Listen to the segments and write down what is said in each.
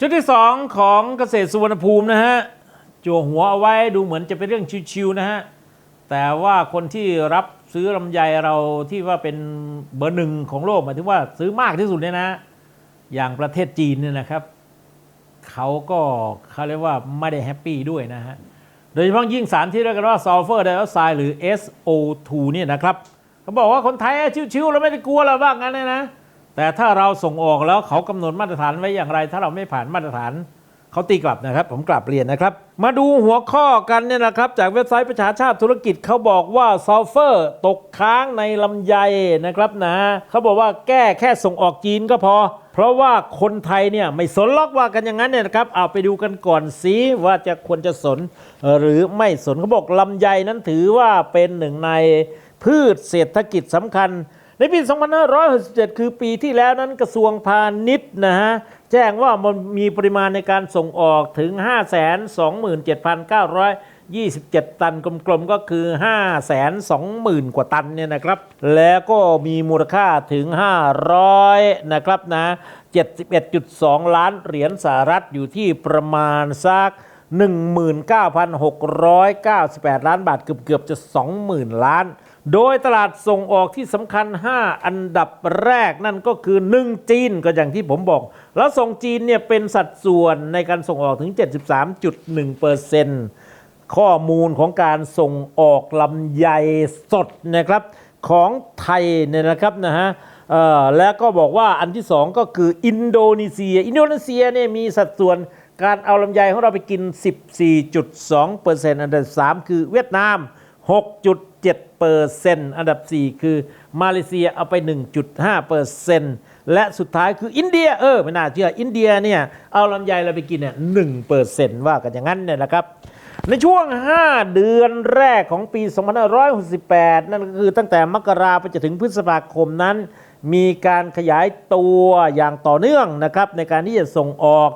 จุดที่ 2 ของเกษตรสุวรรณภูมินะฮะจั่วหัวเอาไว้ดูเหมือนจะเป็นเรื่องชิวๆนะฮะ แต่ว่าคนที่รับซื้อลำไยเราที่ว่าเป็นเบอร์หนึ่งของโลกหมายถึงว่าซื้อมากที่สุดเนี่ยนะ อย่างประเทศจีนเนี่ยนะครับเขาก็เขาเรียกว่าไม่ได้แฮปปี้ด้วยนะฮะ โดยเฉพาะยิ่งสารที่เรียกกันว่าซัลเฟอร์ไดออกไซด์หรือ SO2 เนี่ยนะครับเขาบอกว่าคนไทยชิวๆเราไม่ได้กลัวเราบ้างงั้นเลยนะ แต่ถ้าเราส่งออกแล้วเขากำหนดมาตรฐานไว้อย่างไร ถ้าเราไม่ผ่านมาตรฐานเขาตีกลับนะครับ ผมกลับเรียนนะครับ มาดูหัวข้อกันเนี่ยนะครับ จากเว็บไซต์ประชาชาติธุรกิจเขาบอกว่าซัลเฟอร์ตกค้างในลำไยนะครับนะเขาบอกว่าแก้แค่ส่งออกจีนก็พอ เพราะว่าคนไทยเนี่ยไม่สนล็อกว่ากันอย่างนั้นเนี่ยนะครับเอาไปดูกันก่อนสิว่าจะควรจะสน หรือไม่สนเขาบอกลำไยนั้นถือว่าเป็นหนึ่งในพืชเศรษฐกิจสำคัญ ในปี 2567 คือปีที่แล้วนั้นกระทรวงพาณิชย์นะฮะแจ้งว่ามันมีปริมาณในการส่งออกถึง 527,927 ตันกลมๆ ก็คือ 520,000 กว่าตันเนี่ยนะครับ แล้วก็มีมูลค่าถึง 500 นะครับนะ 71.2 ล้านเหรียญสหรัฐอยู่ที่ประมาณสัก 19,698 ล้านบาทเกือบๆจะ 20,000 ล้าน โดยตลาดส่งออกที่สำคัญ 5 อันดับแรกนั่นก็คือ 1 จีนก็อย่างที่ผมบอก แล้วส่งจีนเนี่ยเป็นสัดส่วนในการส่งออกถึง 73.1%ข้อมูลของการส่งออกลำไยสดนะครับของไทยเนี่ยนะครับนะฮะแล้วก็บอกว่าอันที่สองก็คืออินโดนีเซีย อินโดนีเซียเนี่ยมีสัดส่วน การเอาลำไยของเราไปกิน 14.2%อันดับ 3 คือเวียดนาม 6.7%อันดับ 4 คือมาเลเซียเอาไป 1.5%และสุดท้ายคืออินเดีย เออ ไม่น่าเชื่อ อินเดียเนี่ยเอาลำไยเราไปกินเนี่ย1%ว่ากันอย่างนั้นเนี่ยนะครับ ในช่วง 5 เดือนแรกของปี 2568 นั่นก็คือตั้งแต่มกราไปจนถึงพฤษภาคมนั้น มีการขยายตัวอย่างต่อเนื่องนะครับในการที่จะส่งออก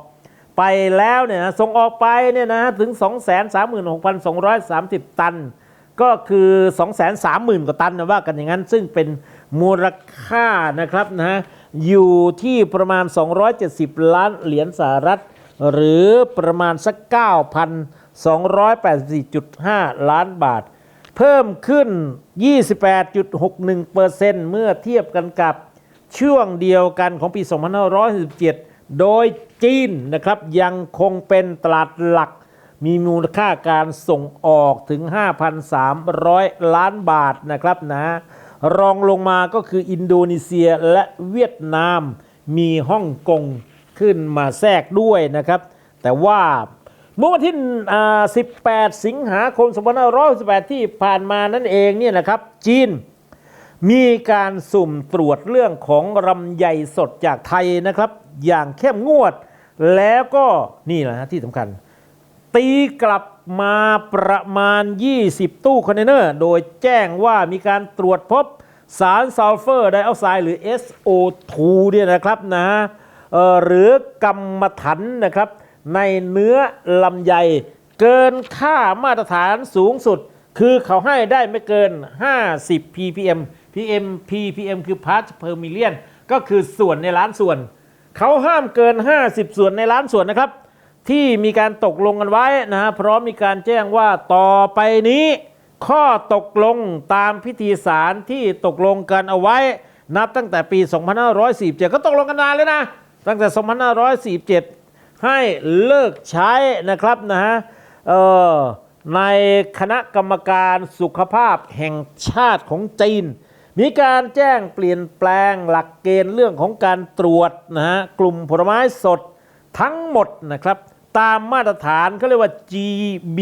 ไปแล้วเนี่ยนะส่งออกไปเนี่ยนะถึง 236,230 ตัน ก็คือ 230,000 กว่าตันนะว่ากันอย่างนั้น ซึ่งเป็นมูลค่านะครับนะฮะอยู่ที่ประมาณ 270 ล้านเหรียญสหรัฐ หรือประมาณสัก 9,284.5 ล้านบาท เพิ่มขึ้น 28.61%เมื่อเทียบกันกับช่วงเดียวกันของปี 2567 โดยจีนนะครับยังคงเป็นตลาดหลัก มีมูลค่าการส่งออกถึง 5,300 ล้านบาทนะครับนะรองลงมาก็คืออินโดนีเซียและเวียดนาม มีฮ่องกงขึ้นมาแทรกด้วยนะครับ แต่ว่าเมื่อวันที่ 18 สิงหาคม 2568ที่ผ่านมานั่นเองเนี่ยนะครับจีนมีการสุ่มตรวจเรื่องของลำไยสดจากไทยนะครับ อย่างเข้มงวด แล้วก็นี่แหละฮะที่สำคัญ ตีกลับมาประมาณ 20 ตู้คอนเทนเนอร์ โดยแจ้งว่ามีการตรวจพบสารซัลเฟอร์ไดออกไซด์หรือ SO2 เนี่ยนะครับนะเอ่อหรือกรรมถันนะครับ ในเนื้อลำไยเกินค่ามาตรฐานสูงสุด คือเขาให้ได้ไม่เกิน 50 ppm pm ppm คือ parts per million ก็คือส่วนในล้านส่วน เขาห้ามเกิน 50 ส่วนในล้านส่วนนะครับ ที่มีการตกลงกันไว้นะฮะพร้อมมีการแจ้งว่าต่อไปนี้ ข้อตกลงตามพิธีสารที่ตกลงกันเอาไว้ นับตั้งแต่ปี 2547 ก็ตกลงกันนานเลยนะ ตั้งแต่ 2547 ให้เลิกใช้นะครับนะฮะเออในคณะกรรมการสุขภาพแห่งชาติของจีน มีการแจ้งเปลี่ยนแปลงหลักเกณฑ์เรื่องของการตรวจนะฮะกลุ่มผลไม้สดทั้งหมดนะครับ ตามมาตรฐานเขาเรียกว่า GB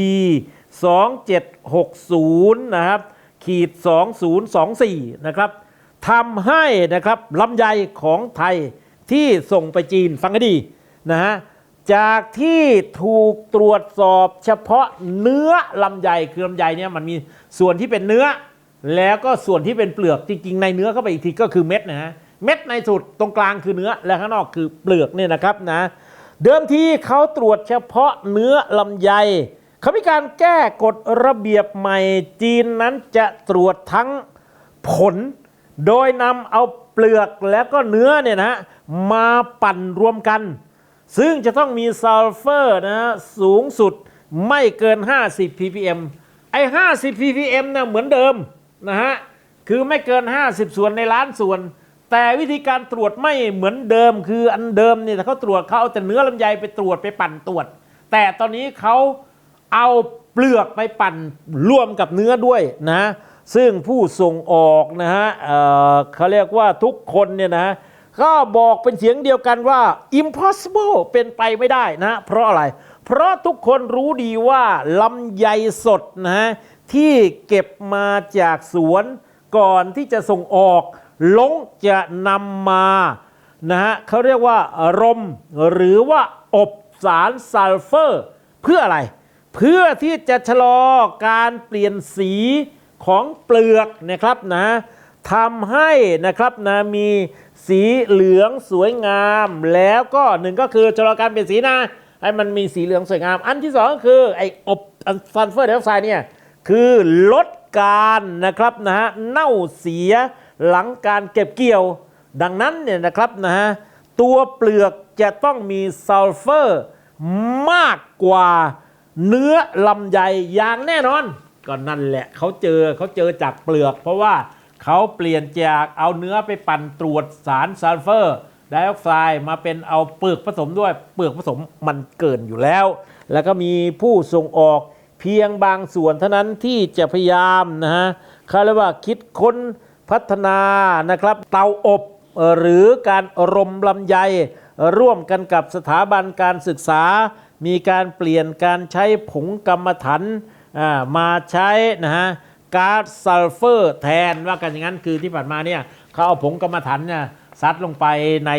2760 นะครับ ขีด 2024 นะครับทำให้นะครับลำไยของไทยที่ส่งไปจีนฟังให้ดีนะฮะจากที่ถูกตรวจสอบเฉพาะเนื้อลำไยคือลำไยเนี่ยมันมีส่วนที่เป็นเนื้อ แล้วก็ส่วนที่เป็นเปลือกจริงๆ ในเนื้อเข้าไปอีกทีก็คือเม็ดนะฮะเม็ดในสุดตรงกลางคือเนื้อและข้างนอกคือเปลือกเนี่ยนะครับนะเดิมทีเขาตรวจเฉพาะเนื้อลำไยเขามีการแก้กฎระเบียบใหม่จีนนั้นจะตรวจทั้งผล โดยนำเอาเปลือกแล้วก็เนื้อเนี่ยนะมาปั่นรวมกัน ซึ่งจะต้องมีซัลเฟอร์นะฮะสูงสุดไม่เกิน 50 ppm ไอ้ 50 ppm เนี่ยเหมือนเดิม นะฮะคือไม่เกิน 50 ส่วนในล้านส่วน แต่วิธีการตรวจไม่เหมือนเดิม คืออันเดิมเนี่ยเขาตรวจเขาเอาแต่เนื้อลำไยไปตรวจไปปั่นตรวจ แต่ตอนนี้เขาเอาเปลือกไปปั่นร่วมกับเนื้อด้วยนะซึ่งผู้ส่งออกนะฮะเเขาเรียกว่าทุกคนเนี่ยนะก็บอกเป็นเสียงเดียวกันว่า impossible เป็นไปไม่ได้นะ เพราะอะไร เพราะทุกคนรู้ดีว่าลำไยสดนะฮะ ที่เก็บมาจากสวนก่อนที่จะส่งออกลงจะนำมานะฮะเขาเรียกว่ารมหรือว่าอบสารซัลเฟอร์ เพื่ออะไร เพื่อที่จะชะลอการเปลี่ยนสีของเปลือกนะครับนะทำให้นะครับนะมีสีเหลืองสวยงาม แล้วก็หนึ่งก็คือชะลอการเปลี่ยนสีนะให้มันมีสีเหลืองสวยงาม อันที่สองก็คือไออบซัลเฟอร์ไดออกไซด์เนี่ย คือลดการนะครับนะฮะเน่าเสียหลังการเก็บเกี่ยว ดังนั้นเนี่ยนะครับนะฮะตัวเปลือกจะต้องมีซัลเฟอร์มากกว่าเนื้อลำไยอย่างแน่นอน ก็นั่นแหละเขาเจอเขาเจอจากเปลือก เพราะว่าเขาเปลี่ยนจากเอาเนื้อไปปั่นตรวจสารซัลเฟอร์ไดออกไซด์มาเป็นเอาเปลือกผสมด้วยเปลือกผสมมันเกินอยู่แล้ว แล้วก็มีผู้ส่งออก เพียงบางส่วนเท่านั้นที่จะพยายามนะฮะเขาเรียกว่าคิดค้นพัฒนานะครับ เตาอบหรือการรมลำไย ร่วมกันกับสถาบันการศึกษา มีการเปลี่ยนการใช้ผงกรรมฐานมาใช้นะฮะก๊าซซัลเฟอร์แทนว่ากันอย่างนั้นคือที่ผ่านมาเนี่ยเขาเอาผงกรรมฐานเนี่ยซัดลงไปใน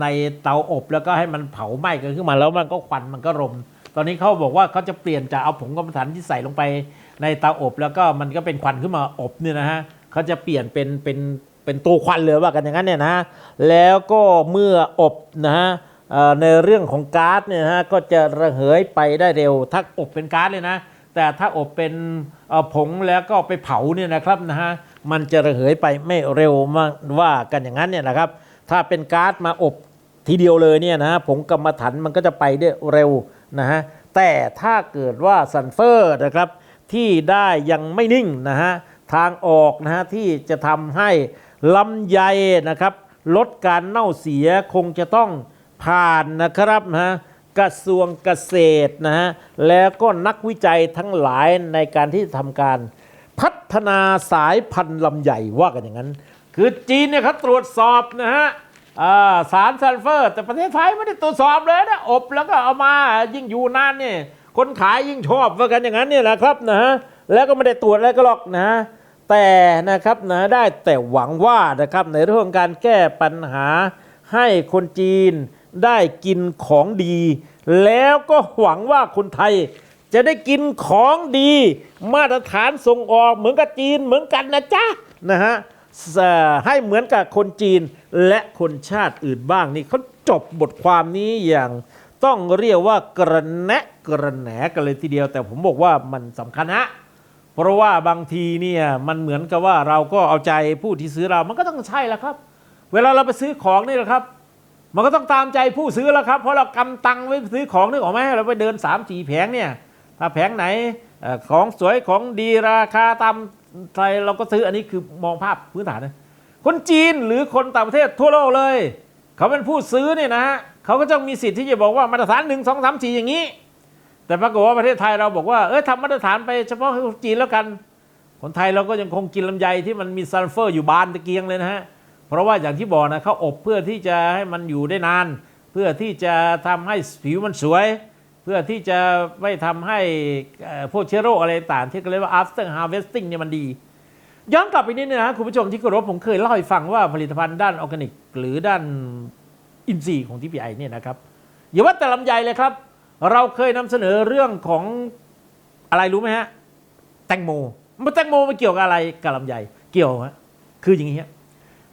ในเตาอบแล้วก็ให้มันเผาไหม้กันขึ้นมาแล้วมันก็ควันมันก็รม ตอนนี้เขาบอกว่าเขาจะเปลี่ยนจากเอาผงกรรมฐานที่ใส่ลงไปในเตาอบ แล้วก็มันก็เป็นควันขึ้นมาอบเนี่ยนะฮะเขาจะเปลี่ยนเป็นเป็นเป็นตัวควันเลยว่ากันอย่างนั้นเนี่ยนะฮะแล้วก็เมื่ออบนะฮะในเรื่องของก๊าซเนี่ยฮะก็จะระเหยไปได้เร็วถ้าอบเป็นก๊าซเลยนะ แต่ถ้าอบเป็นเอ่อผงแล้วก็ไปเผาเนี่ยนะครับนะฮะมันจะระเหยไปไม่เร็วมากว่ากันอย่างนั้นเนี่ยนะครับ ถ้าเป็นก๊าซมาอบทีเดียวเลยเนี่ยนะฮะผงกรรมฐานมันก็จะไปได้เร็ว นะฮะแต่ถ้าเกิดว่าซัลเฟอร์นะครับที่ได้ยังไม่นิ่งนะฮะทางออกนะฮะที่จะทำให้ลำไยนะครับลดการเน่าเสียคงจะต้องผ่านนะครับนะฮะกระทรวงเกษตรนะฮะแล้วก็นักวิจัยทั้งหลายในการที่จะทำการพัฒนาสายพันธุ์ลำใหญ่ว่ากันอย่างนั้น คือจีนเนี่ยเขาตรวจสอบนะฮะ สารซัลเฟอร์ แต่ประเทศไทยไม่ได้ตรวจสอบเลยนะอบแล้วก็เอามายิ่งอยู่นานเนี่ยคนขายยิ่งชอบว่ากันอย่างนั้นเนี่ยนะครับนะฮะแล้วก็ไม่ได้ตรวจอะไรก็หรอกนะ แต่นะครับนะได้แต่หวังว่านะครับในเรื่องการแก้ปัญหาให้คนจีนได้กินของดี แล้วก็หวังว่าคนไทยจะได้กินของดี มาตรฐานส่งออกเหมือนกับจีนเหมือนกันนะจ๊ะนะฮะ ให้เหมือนกับคนจีนและคนชาติอื่นบ้างนี่เขาจบบทความนี้อย่างต้องเรียกว่ากระแนะกระแหนกันเลยทีเดียว แต่ผมบอกว่ามันสำคัญฮะเพราะว่าบางทีเนี่ยมันเหมือนกับว่าเราก็เอาใจผู้ที่ซื้อเรา มันก็ต้องใช่แล้วครับ เวลาเราไปซื้อของนี่แหละครับ มันก็ต้องตามใจผู้ซื้อแล้วครับ เพราะเรากำตังไว้ซื้อของนึกออกไหมเราไปเดิน3ามสี่แผงเนี่ยถ้าแผงไหนของสวยของดีราคาตาม ไทยเราก็ซื้ออันนี้คือมองภาพพื้นฐานนะคนจีนหรือคนต่างประเทศทั่วโลกเลย เขาเป็นผู้ซื้อเนี่ยนะฮะเขาก็จะมีสิทธิ์ที่จะบอกว่ามาตรฐานหนึ่งสองสามสี่อย่างนี้ แต่ปรากฏว่าประเทศไทยเราบอกว่าเออทำมาตรฐานไปเฉพาะคนจีนแล้วกัน คนไทยเราก็ยังคงกินลำไยที่มันมีซัลเฟอร์อยู่บานตะเกียงเลยนะฮะเพราะว่าอย่างที่บอกนะเขาอบเพื่อที่จะให้มันอยู่ได้นาน เพื่อที่จะทำให้ผิวมันสวย เพื่อที่จะไม่ทำให้พวกเชื้อโรคอะไรต่างที่เขาเรียกว่า after harvesting เนี่ยมันดี ย้อนกลับไปนิดนึงนะคุณผู้ชมที่เคารพผมเคยเล่าให้ฟังว่าผลิตภัณฑ์ด้านออร์แกนิก หรือด้านอินทรีย์ของ TPI เนี่ยนะครับอย่าว่าแต่ลำไยเลยครับ เราเคยนำเสนอเรื่องของอะไรรู้ไหมฮะแตงโมมันแตงโมมันเกี่ยวกับอะไรกับลำไยเกี่ยวฮะคืออย่างนี้ฮะ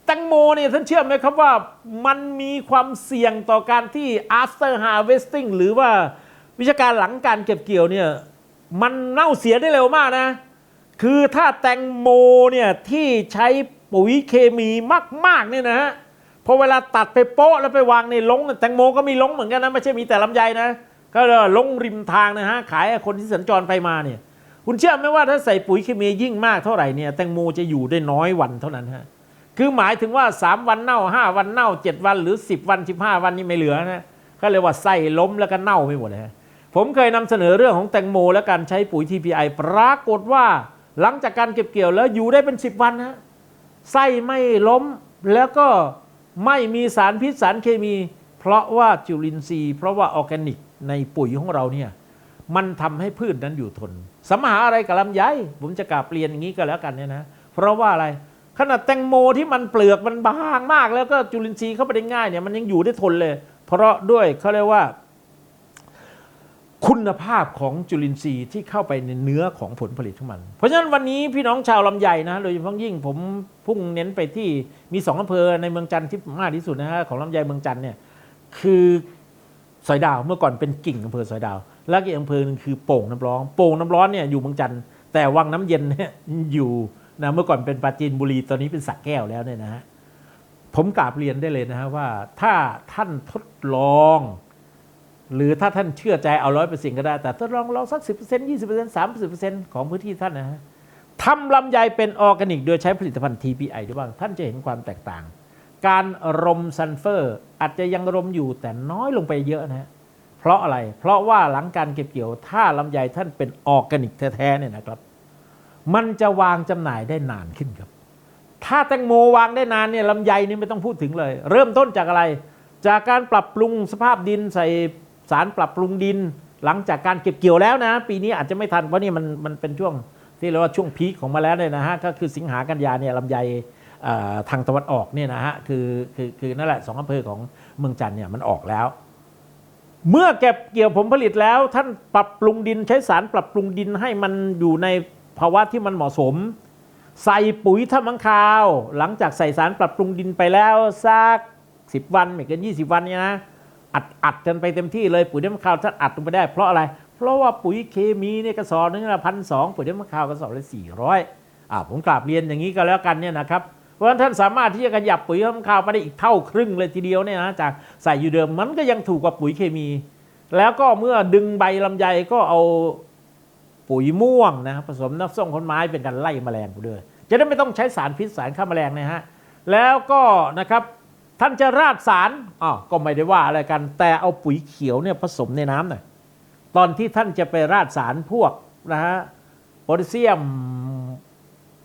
แตงโมเนี่ยท่านเชื่อไหมครับว่ามันมีความเสี่ยงต่อการที่ after harvesting หรือว่า วิชาการหลังการเก็บเกี่ยวเนี่ยมันเน่าเสียได้เร็วมากนะ คือถ้าแตงโมเนี่ยที่ใช้ปุ๋ยเคมีมากๆเนี่ยนะฮะพอเวลาตัดไปโป๊ะแล้วไปวางในลงแตงโมก็มีลงเหมือนกันนะไม่ใช่มีแต่ลำไยนะ ก็เลยลงริมทางนะฮะขายคนที่สัญจรไปมาเนี่ยคุณเชื่อไหมว่าถ้าใส่ปุ๋ยเคมียิ่งมากเท่าไหร่เนี่ยแตงโมจะอยู่ได้น้อยวันเท่านั้นฮะคือหมายถึงว่า 3 วันเน่า 5 วันเน่า 7 วันหรือ 10 วัน 15 วันนี่ไม่เหลือนะก็เลยว่าไส้ล้มแล้วก็เน่าไปหมดเลยฮะ ผมเคยนำเสนอเรื่องของแตงโม และการใช้ปุ๋ย TPI ปรากฏว่าหลังจากการเก็บเกี่ยวแล้วอยู่ได้เป็น 10 วันฮะไส้ไม่ล้มแล้วก็ไม่มีสารพิษสารเคมี เพราะว่าจุลินทรีย์ เพราะว่าออร์แกนิกในปุ๋ยของเราเนี่ยมันทำให้พืชนั้นอยู่ทนสมหาอะไรกับลำไยผมจะกราบเรียนอย่างนี้ก็แล้วกันเนี่ยนะ เพราะว่าอะไรขนาดแตงโมที่มันเปลือกมันบางมาก แล้วก็จุลินทรีย์เข้าไปได้ง่ายเนี่ยมันยังอยู่ได้ทนเลย เพราะด้วยเขาเรียกว่า คุณภาพของจุลินทรีย์ที่เข้าไปในเนื้อของผลผลิตของมัน เพราะฉะนั้นวันนี้พี่น้องชาวลำไยนะโดยเฉพาะยิ่งผมพุ่งเน้นไปที่มีสองอำเภอในเมืองจันทร์ที่มากที่สุดนะฮะของลำไยเมืองจันทร์เนี่ยคือสอยดาวเมื่อก่อนเป็นกิ่งอำเภอสอยดาว แล้วก็อีกอำเภอหนึ่งคือโป่งน้ำร้อนโป่งน้ำร้อนเนี่ยอยู่เมืองจันทร์แต่วังน้ำเย็นเนี่ยอยู่นะเมื่อก่อนเป็นปราจีนบุรีตอนนี้เป็นสักแก้วแล้วเนี่ยนะฮะผมกราบเรียนได้เลยนะฮะว่าถ้าท่านทดลอง หรือถ้าท่านเชื่อใจเอาร้อยเปอร์เซ็นต์ก็ได้ แต่ทดลองลองสักสิบเปอร์เซ็นต์ยี่สิบเปอร์เซ็นต์สามสิบเปอร์เซ็นต์ของพื้นที่ท่านนะฮะทำลำไยเป็นออร์แกนิก โดยใช้ผลิตภัณฑ์ TPI ด้วยบ้าง ท่านจะเห็นความแตกต่าง การรมซัลเฟอร์อาจจะยังรมอยู่แต่น้อยลงไปเยอะนะฮะเพราะอะไร เพราะว่าหลังการเก็บเกี่ยว ถ้าลำไยท่านเป็นออร์แกนิกแท้ๆเนี่ยนะครับ มันจะวางจำหน่ายได้นานขึ้นครับ ถ้าแตงโมวางได้นานเนี่ยลำไยนี่ไม่ต้องพูดถึงเลย เริ่มต้นจากอะไร จากการปรับปรุงสภาพดินใส่ สารปรับปรุงดิน หลังจากการเก็บเกี่ยวแล้วนะ ปีนี้อาจจะไม่ทันเพราะนี่มันมันเป็นช่วงที่เรียกว่าช่วงพีคของมาแล้วเนี่ยนะฮะก็คือสิงหากันยาเนี่ยลำไยทางตะวันออกเนี่ยนะฮะคือคือคือนั่นแหละสองอำเภอของเมืองจันทร์เนี่ยมันออกแล้ว เมื่อเก็บเกี่ยวผลผลิตแล้ว ท่านปรับปรุงดินใช้สารปรับปรุงดินให้มันอยู่ในภาวะที่มันเหมาะสม ใส่ปุ๋ยทำมังคาว หลังจากใส่สารปรับปรุงดินไปแล้วสักสิบวันไม่เกินยี่สิบวันเนี่ยนะ อัดอัดกันไปเต็มที่เลยปุ๋ยทำมังคาวท่านอัดลงไปได้เพราะอะไร เพราะว่าปุ๋ยเคมีเนี่ยกระสอบนึงละพันสองปุ๋ยทำมังคาวกระสอบละสี่ร้อยอ่าผมกราบเรียนอย่างนี้ก็แล้วกันเนี่ยนะครับเพราะฉะนั้นท่านสามารถที่จะขยับปุ๋ยทำมังคาวไปได้อีกเท่าครึ่งเลยทีเดียวเนี่ยนะจากใส่อยู่เดิมมันก็ยังถูกกว่าปุ๋ยเคมี แล้วก็เมื่อดึงใบลำไยก็เอาปุ๋ยม่วงนะครับผสมน้ำส้มขนไม้เป็นการไล่แมลงไปด้วยจะได้ไม่ต้องใช้สารพิษสารฆ่าแมลงนะฮะแล้วก็นะครับ ท่านจะราดสารอ้าวก็ไม่ได้ว่าอะไรกัน แต่เอาปุ๋ยเขียวเนี่ยผสมในน้ำหน่อยตอนที่ท่านจะไปราดสารพวกนะฮะโพแทสเซียม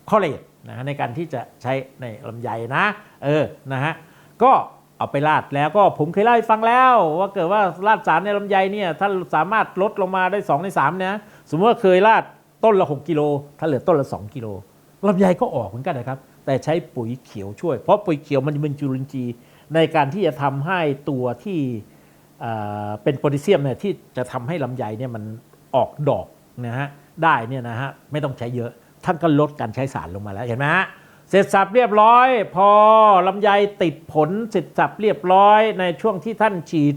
คลอเรตนะฮะในการที่จะใช้ในลำไยนะ เออนะฮะก็เอาไปราดแล้วก็ผมเคยเล่าให้ฟังแล้ว ว่าเกิดว่าราดสารในลำไยเนี่ยท่านสามารถลดลงมาได้ 2 ใน3นะสมมติว่าเคยราดต้นละ 6กิโลถ้าเหลือต้นละ 2กิโลลำไยก็ออกเหมือนกันนะครับ แต่ใช้ปุ๋ยเขียวช่วย เพราะปุ๋ยเขียวมันจะเป็นจุลินทรีย์ในการที่จะทำให้ตัวที่เป็นโพแทสเซียมเนี่ยที่จะทำให้ลำไยเนี่ยมันออกดอกนะฮะได้เนี่ยนะฮะไม่ต้องใช้เยอะท่านก็ลดการใช้สารลงมาแล้วเห็นไหมฮะเสร็จสับเรียบร้อย พอลำไยติดผลเสร็จสับเรียบร้อยในช่วงที่ท่านฉีด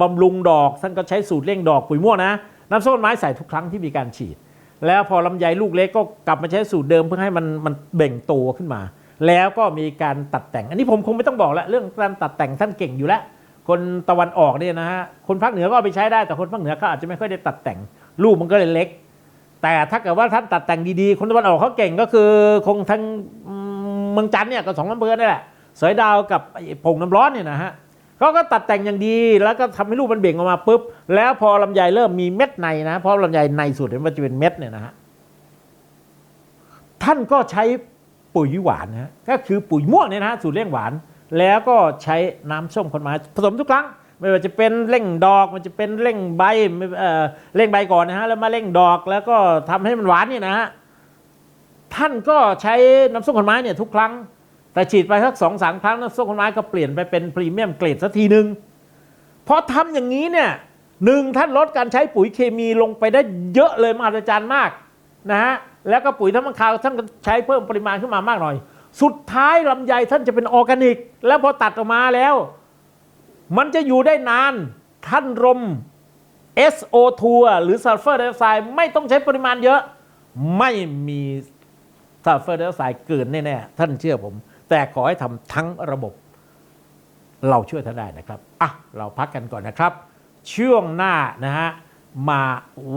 บำรุงดอก ท่านก็ใช้สูตรเร่งดอกปุ๋ยม่วงนะน้ำส้มไม้ใส่ทุกครั้งที่มีการฉีด แล้วพอลำไยลูกเล็กก็กลับมาใช้สูตรเดิมเพื่อให้มันมันเบ่งโตขึ้นมา แล้วก็มีการตัดแต่ง อันนี้ผมคงไม่ต้องบอกแล้วเรื่องการตัดแต่งท่านเก่งอยู่แล้ว คนตะวันออกเนี่ยนะฮะคนภาคเหนือก็เอาไปใช้ได้แต่คนภาคเหนือเขาอาจจะไม่ค่อยได้ตัดแต่งลูกมันก็เลยเล็ก แต่ถ้าเกิดว่าท่านตัดแต่งดีๆ คนตะวันออกเขาเก่งก็คือคงทั้งมเมืองจันเนี่ยก็สองอำเภอนี่แหละสอยดาวกับผงน้ำร้อนเนี่ยนะฮะ เขาก็ตัดแต่งอย่างดีแล้วก็ทำให้ลูกมันเบ่งออกมาปุ๊บ แล้วพอลำไยเริ่มมีเม็ดในนะเพราะลำไยในสุดมันจะเป็นเม็ดเนี่ยนะฮะท่านก็ใช้ปุ๋ยหวานนะฮะก็คือปุ๋ยม่วงเนี่ยนะฮะสูตรเร่งหวาน แล้วก็ใช้น้ำส้มคนไม้ผสมทุกครั้ง ไม่ว่าจะเป็นเร่งดอกมันจะเป็นเร่งใบเอ่อเร่งใบก่อนนะฮะแล้วมาเร่งดอกแล้วก็ทำให้มันหวานเนี่ยนะฮะท่านก็ใช้น้ำส้มคนไม้เนี่ยทุกครั้ง แต่ฉีดไปสักสองสามครั้งน้ำส้มคนไม้ก็เปลี่ยนไปเป็นพรีเมียมเกรดสักทีหนึ่งพอทำอย่างนี้เนี่ยหนึ่งท่านลดการใช้ปุ๋ยเคมีลงไปได้เยอะเลยมหัศจรรย์มากนะฮะแล้วก็ปุ๋ยทั้งมังคาวท่านก็ใช้เพิ่มปริมาณขึ้นมามากหน่อย สุดท้ายลำไยท่านจะเป็นออร์แกนิก แล้วพอตัดออกมาแล้ว มันจะอยู่ได้นานท่านรม SO2 หรือซัลเฟอร์ไดออกไซด์ไม่ต้องใช้ปริมาณเยอะ ไม่มีซัลเฟอร์ไดออกไซด์เกินแน่ๆท่านเชื่อผม แต่ขอให้ทำทั้งระบบ เราช่วยท่านได้นะครับอะเราพักกันก่อนนะครับ ช่วงหน้านะฮะมา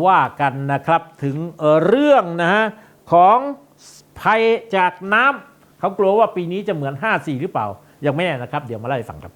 ว่ากันนะครับถึงเเรื่องนะฮะของภัยจากน้ำเขากลัวว่าปีนี้จะเหมือน 54 หรือเปล่า ยังไม่แน่นะครับ เดี๋ยวมาเล่าให้ฟังครับ